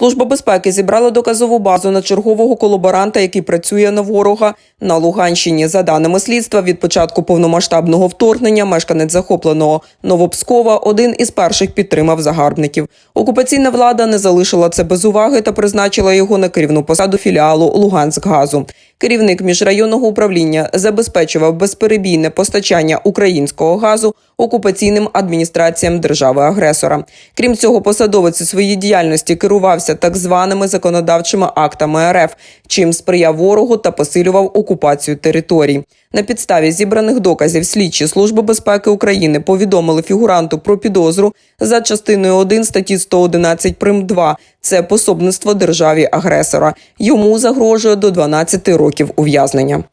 Служба безпеки зібрала доказову базу на чергового колаборанта, який працює на ворога на Луганщині. За даними слідства, від початку повномасштабного вторгнення мешканець захопленого Новопскова один із перших підтримав загарбників. Окупаційна влада не залишила це без уваги та призначила його на керівну посаду філіалу Луганськгазу. Керівник міжрайонного управління забезпечував безперебійне постачання українського газу окупаційним адміністраціям держави-агресора. Крім цього, посадовець у своїй діяльності керувався так званими законодавчими актами РФ, чим сприяв ворогу та посилював окупацію територій. На підставі зібраних доказів слідчі Служби безпеки України повідомили фігуранту про підозру за частиною 1 статті 111 прим. 2 – це пособництво державі агресора. Йому загрожує до 12 років ув'язнення.